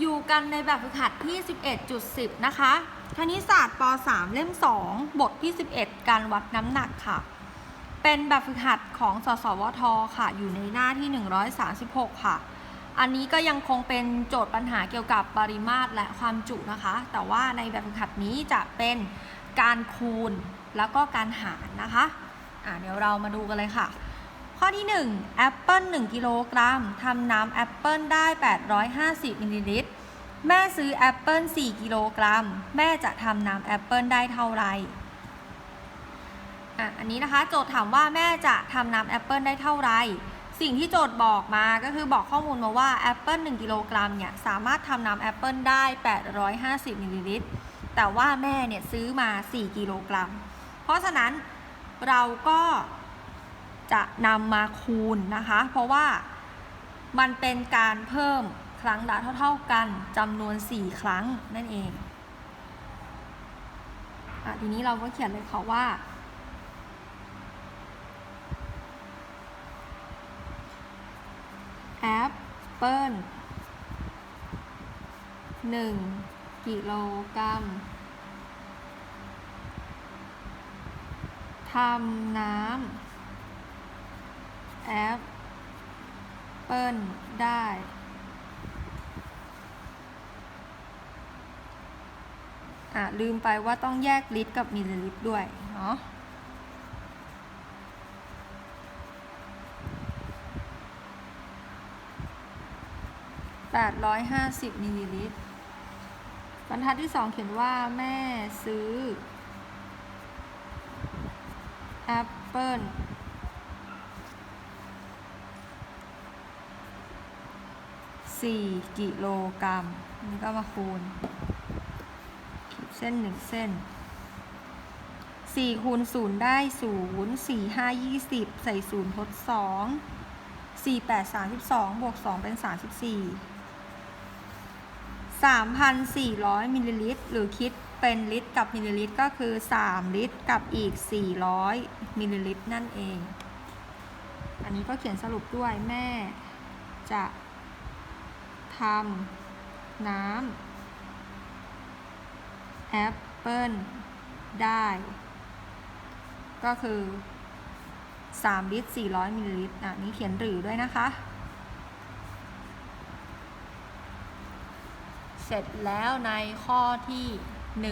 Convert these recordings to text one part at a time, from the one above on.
อยู่กันในแบบฝึกหัดที่ 11.10 นะคะ คณิตศาสตร์ป .3 เล่ม 2 บทที่ 11 การวัดน้ำหนักค่ะ เป็นแบบฝึกหัดของสสวท ค่ะ อยู่ในหน้าที่ 136 ค่ะ อันนี้ก็ยังคงเป็นโจทย์ปัญหาเกี่ยวกับปริมาตรและความจุนะคะ แต่ว่าในแบบฝึกหัดนี้จะเป็นการคูณแล้วก็การหารนะคะะเดี๋ยวเรามาดูกันเลยค่ะ ข้อที่1แอปเปิล1กิโลกรัมทำน้ำแอปเปิลได้ 850มิลลิลิตร แม่ซื้อแอปเปิล4กิโลกรัม แม่จะทำน้ำแอปเปิลได้เท่าไหร่อะอันนี้นะคะโจทย์ถามว่าแม่จะทำน้ำแอปเปิลได้เท่าไหร่ สิ่งที่โจทย์บอกมาก็คือบอกข้อมูลมาว่าแอปเปิล1กิโลกรัมเนี่ยสามารถทำน้ำแอปเปิลได้ 850มิลลิลิตร แต่ว่าแม่เนี่ยซื้อมา 4 กิโลกรัม เพราะฉะนั้นเราก็ จะนำมาคูณนะคะ เพราะว่ามันเป็นการเพิ่มครั้งละเท่า ๆกันจำนวน 4 ครั้งนั่นเองอทีนี้เราก็เขียนเลยค่ะว่า แอปเปิลหนึ่งกิโลกรัมทำน้ำ แอปเปิลได้ อะ ลืมไปว่าต้องแยกลิตรกับมิลลิลิตรด้วย เนาะ850มิลลิลิตรบรรทัดที่2เขียนว่าแม่ซื้อแอปเปิล สี่กิโลกรัมนี่ก็มาคูณ ขีดเส้นหนึ่งเส้นสี่คูณศูนย์ได้ศูนย์สี่ห้ายี่สิบใส่ศูนย์ทดสองสี่แปดสามสิบสองบวกสองเป็นสามสิบสี่สามพันสี่ร้อยมิลลิลิตร หรือคิดเป็นลิตรกับมิลลิลิตรก็คือ 3 ลิตรกับอีก 400 มิลลิลิตรนั่นเอง อันนี้ก็เขียนสรุปด้วยแม่จะ ทำน้ำแอปเปิลได้ ก็คือ 3 ลิตร 400 มิลลิลิตรอะนี้เขียนหรือด้วยนะคะ เสร็จแล้วในข้อที่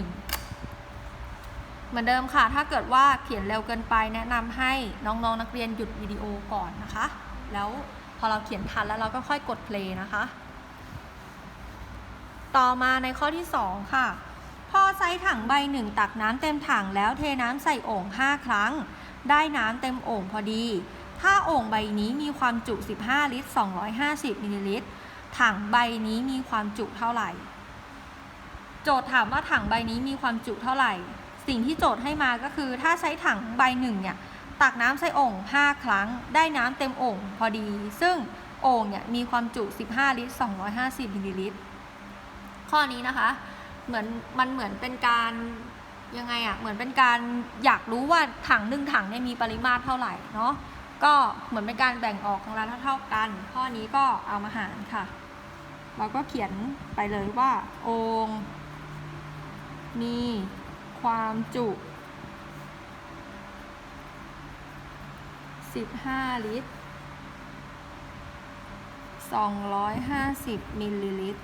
1เหมือนเดิมค่ะ ถ้าเกิดว่าเขียนเร็วเกินไปแนะนำให้น้องๆนนักเรียนหยุดวิดีโอก่อนนะคะ แล้วพอเราเขียนทันแล้วเราก็ค่อยกดเพลย์นะคะ ต่อมาในข้อที่ 2 ค่ะ พอใช้ถังใบหนึ่งตักน้ำเต็มถังแล้วเทน้ำใส่โอ่ง5 ครั้ง ได้น้ำเต็มโอ่งพอดี ถ้าโอ่งใบนี้มีความจุ 15 ลิตร 250มิลลิลิตร ถังใบนี้มีความจุเท่าไหร่ โจทย์ถามว่าถังใบนี้มีความจุเท่าไหร่ สิ่งที่โจทย์ให้มาก็คือถ้าใช้ถังใบหนึ่งเนี่ยตักน้ำใส่โอ่ง5 ครั้ง ได้น้ำเต็มโอ่งพอดี ซึ่งโอ่งเนี่ยมีความจุ 15 ลิตร 250มิลลิลิตร ข้อนี้นะคะเหมือนมันเหมือนเป็นการยังไงอะ่ะเหมือนเป็นการอยากรู้ว่าถังหนึ่งถังเนี่ยมีปริมาตรเท่าไหร่เนาะก็เหมือนเป็นการแบ่งออกครั้งละเท่าๆกัน ข้อนี้ก็เอามาหารค่ะ เราก็เขียนไปเลยว่า โองมีความจุ 15 ลิตร 250 มิลลิลิตร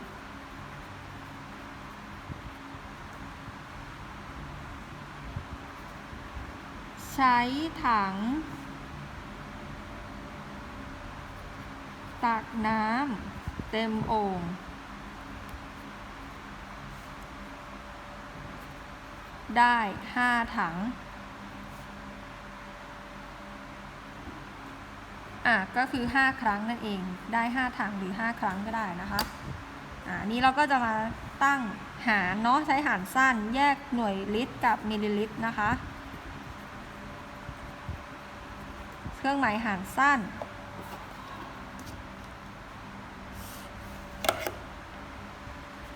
ใช้ถัง ตักน้ำเต็มโอ่งได้5ถัง อะ ก็คือ5ครั้งนั่นเอง ได้5ถังหรือ5ครั้งก็ได้นะคะ อ่านี้เราก็จะมาตั้งหารเนาะ ใช้หารสั้น แยกหน่วยลิตรกับมิลลิลิตรนะคะ เครื่องหมายหารสั้น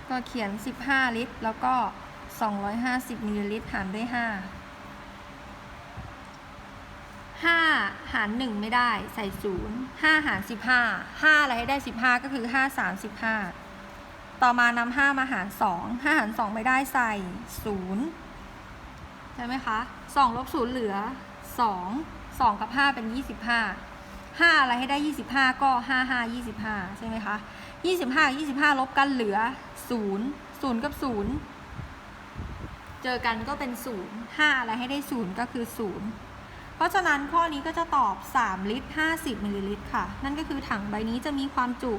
ก็เขียน 15 ลิตร แล้วก็ 250มิลลิลิตรหารด้วย 5 5 หาร 1 ไม่ได้ใส่ 0 5 หาร 15 5 อะไรให้ได้ 15 ก็คือ 5 3 15 ต่อมานำห้ามาหารสองห้ารสองไม่ได้ใส่ศูนย์ใช่ไหมคะสองลบศูนย์เหลือส สองกับห้าเป็นยี่สิบห้าห้าอะไรให้ได้ยี่สิบห้าก็ห้าห้ายี่สิบห้าใช่ไหมคะยี่สิบห้ายี่สิบห้าลบกันเหลือศูนย์ศูนย์กับศูนย์เจอกันก็เป็นศูนย์ห้าอะไรให้ได้ศูนย์ก็คือศูนย์เพราะฉะนั้นข้อนี้ก็จะตอบ 3 ลิตร 50 มิลลิลิตรค่ะ นั่นก็คือถังใบนี้จะมีความจุ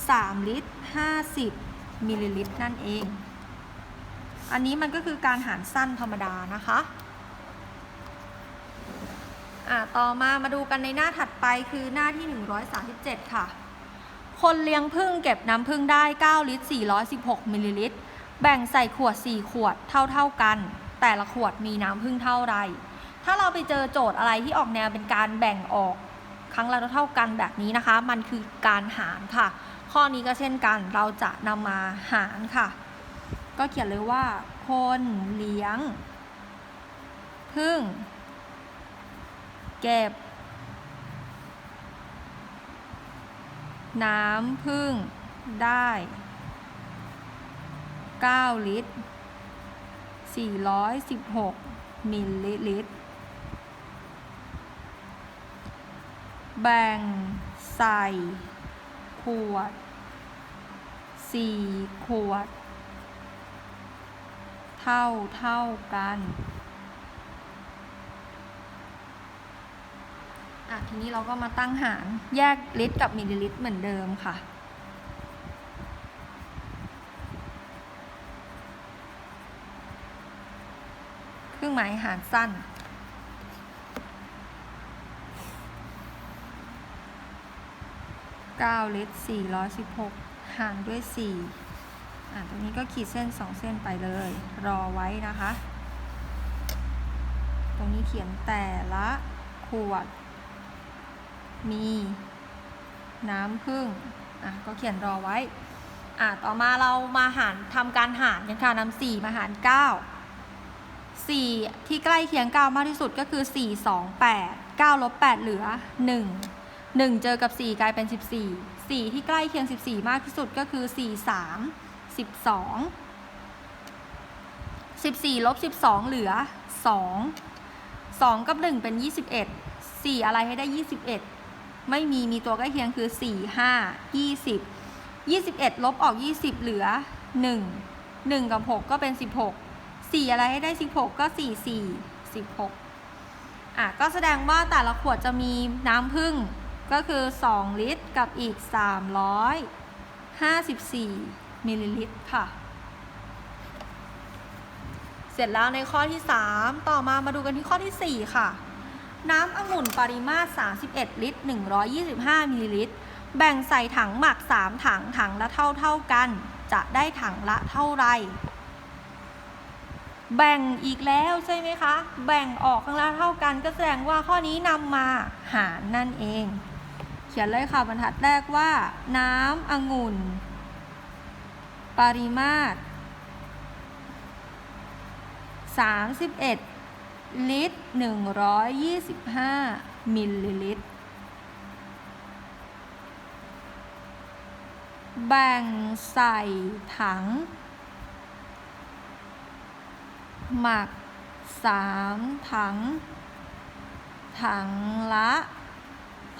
3 ลิตร 50 มิลลิลิตรนั่นเอง อันนี้มันก็คือการหารสั้นธรรมดานะคะ อ่าต่อมามาดูกันในหน้าถัดไปคือหน้าที่ 137 ค่ะ คนเลี้ยงผึ้งเก็บน้ำผึ้งได้ 9 ลิตร 416 มิลลิลิตร แบ่งใส่ขวด 4 ขวดเท่า ๆกัน แต่ละขวดมีน้ำผึ้งเท่าไรถ้าเราไปเจอโจทย์อะไรที่ออกแนวเป็นการแบ่งออกครั้งละเท่ากันแบบนี้นะคะ มันคือการหารค่ะ ข้อนี้ก็เช่นกันเราจะนำมาหารค่ะ ก็เขียนเลยว่า คนเลี้ยงผึ้ง เก็บ น้ำผึ้งได้ 9 ลิตร 416 มิลลิลิตร แบ่งใส่ขวด 4 ขวด เท่าเท่ากัน อะทีนี้เราก็มาตั้งหารแยกลิตรกับมิลลิลิตรเหมือนเดิมค่ะเครื่องหมายหารสั้น 9 ลิตร 416 หารด้วย 4 อะตรงนี้ก็ขีดเส้น 2 เส้นไปเลย รอไว้นะคะ ตรงนี้เขียนแต่ละขวด มีน้ำผึ้งอะก็เขียนรอไว้อะต่อมาเรามาหารทำการหารกันค่ะนำ4มาหาร9 4ที่ใกล้เคียง9มากที่สุดก็คือ4 2 8 9ลบ8เหลือ1 1เจอกับ4กลายเป็น14 4ที่ใกล้เคียง14มากที่สุดก็คือ4 3 12 14ลบ12เหลือ2 2กับ1เป็น21 4อะไรให้ได้21 ไม่มีมีตัวใกล้เคียงคือ 4 5 20 21 ลบออก 20 เหลือ 1 1 กับ 6 ก็เป็น 16 4 อะไรให้ได้ 16 ก็ 4 4 16 อะ ก็แสดงว่าแต่ละขวดจะมีน้ำผึ้งก็คือ 2 ลิตรกับอีก 354 มิลลิลิตรค่ะ เสร็จแล้วในข้อที่ 3 ต่อมามาดูกันที่ข้อที่ 4 ค่ะ น้ำองุ่นปริมาตร 31 ลิตร 125 มิลลิลิตร แบ่งใส่ถังหมัก 3 ถัง ถังละเท่าเท่ากัน จะได้ถังละเท่าไร แบ่งอีกแล้วใช่ไหมคะ แบ่งออกข้างละเท่ากันก็แสดงว่าข้อนี้นำมาหารนั่นเอง เขียนเลยค่ะบรรทัดแรกว่า น้ำองุ่น ปริมาตร 31 ลิตร 125 มิลลิลิตร แบ่งใส่ถัง หมัก 3 ถัง ถังละ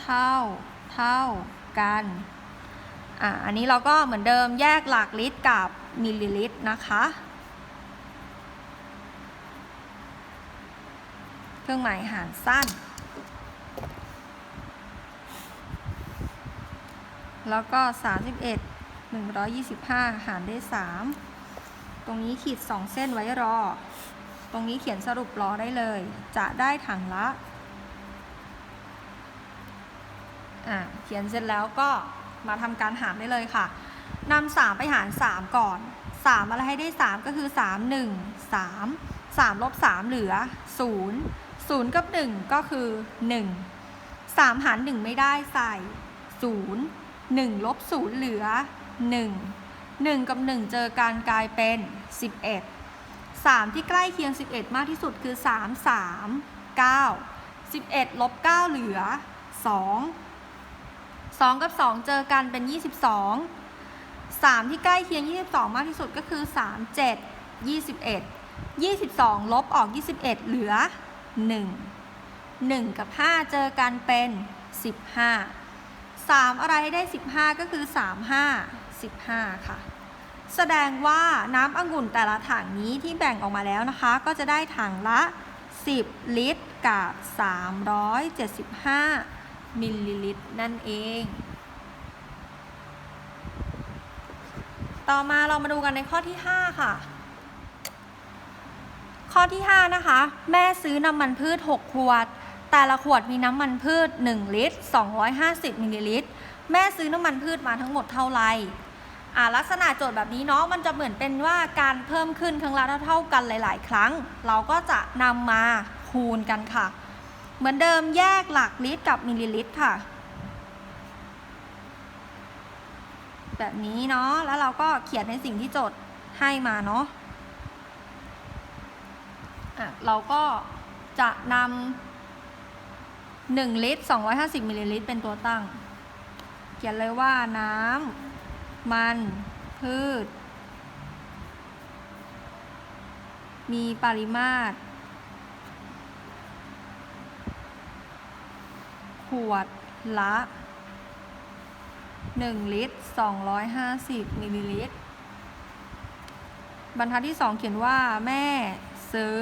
เท่า เท่ากัน อะ อันนี้เราก็เหมือนเดิมแยกหลักลิตรกับมิลลิลิตรนะคะ เครื่องหมายหารสั้น แล้วก็ 31 125 หารด้วย3ตรงนี้ขีด 2 เส้นไว้รอ ตรงนี้เขียนสรุปรอได้เลย จะได้ถังละอะเขียนเสร็จแล้วก็มาทำการหารได้เลยค่ะนำ3ไปหาร 3 ก่อน 3 อะไรให้ได้ 3 ก็คือ 3 1 3 3ลบ3เหลือ 0 0 กับ 1 ก็คือ 1 3 หาร 1 ไม่ได้ใส่ 0 1 ลบ 0 เหลือ 1 1 กับ 1 เจอกันกลายเป็น 11 3 ที่ใกล้เคียง 11 มากที่สุดคือ 3 3 9 11 ลบ 9 เหลือ 2 2 กับ 2 เจอกันเป็น 22 3 ที่ใกล้เคียง 22 มากที่สุดก็คือ 3 7 21 22 ลบออก 21 เหลือ 1 1 กับ 5 เจอกันเป็น 15 3 อะไรได้ 15 ก็คือ 3 5 15 ค่ะ แสดงว่าน้ำองุ่นแต่ละถังนี้ที่แบ่งออกมาแล้วนะคะ ก็จะได้ถังละ 10 ลิตรกับ 375 มิลลิลิตรนั่นเอง ต่อมาเรามาดูกันในข้อที่ 5 ค่ะ ข้อที่ 5 นะคะ แม่ซื้อน้ำมันพืช 6 ขวด แต่ละขวดมีน้ำมันพืช 1 ลิตร 250 มิลลิลิตร แม่ซื้อน้ำมันพืชมาทั้งหมดเท่าไหร่อ่าลักษณะโจทย์แบบนี้เนาะมันจะเหมือนเป็นว่าการเพิ่มขึ้นครั้งละเท่ากันหลาย ๆ ครั้ง เราก็จะนำมาคูณกันค่ะ เหมือนเดิมแยกหลักลิตรกับมิลลิลิตรค่ะ แบบนี้เนาะแล้วเราก็เขียนในสิ่งที่โจทย์ให้มาเนาะ อะเราก็จะนำ1ลิตร 250มิลลิลิตรเป็นตัวตั้ง เขียนเลยว่าน้ำมันพืช มีปริมาตร ขวดละ 1 ลิตร 250มิลลิลิตรบรรทัดที่ 2 เขียนว่าแม่ ซื้อ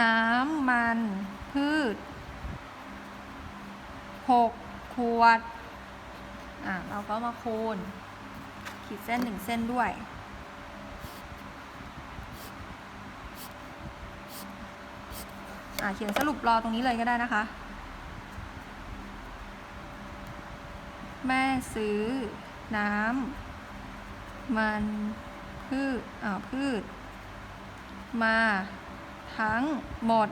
น้ำมันพืช6ขวด อะ เราก็มาคูณ ขีดเส้นหนึ่งเส้นด้วย อะ เขียนสรุปรอตรงนี้เลยก็ได้นะคะ แม่ซื้อ น้ำ มันพืชอ่าพืช มาทั้งหมด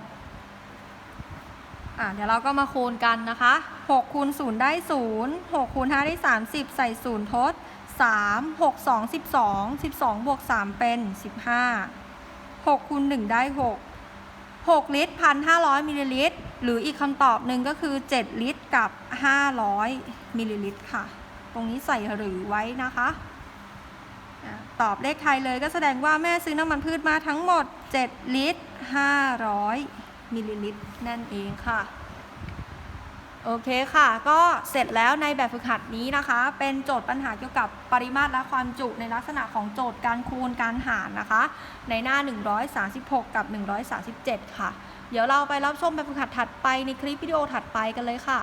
อะเดี๋ยวเราก็มาคูณกันนะคะ6คูณ0ได้0 6คูณ5ได้ 30 ใส่0ทด 3 6 2 12 12บวก3เป็น 15 6คูณ1ได้ 6 6 ลิตร 1,500 มิลลิลิตร หรืออีกคำตอบหนึ่งก็คือ 7 ลิตรกับ 500 มิลลิลิตรค่ะ ตรงนี้ใส่หรือไว้นะคะอะ ตอบเลขไทยเลยก็แสดงว่าแม่ซื้อน้ำมันพืชมาทั้งหมด 7 ลิตร 500 มิลลิลิตร นั่นเองค่ะ โอเคค่ะ ก็เสร็จแล้วในแบบฝึกหัดนี้นะคะ เป็นโจทย์ปัญหาเกี่ยวกับปริมาตรและความจุในลักษณะของโจทย์การคูณการหารนะคะ ในหน้า 136 กับ 137 ค่ะ เดี๋ยวเราไปรับชมแบบฝึกหัดถัดไปในคลิปวิดีโอถัดไปกันเลยค่ะ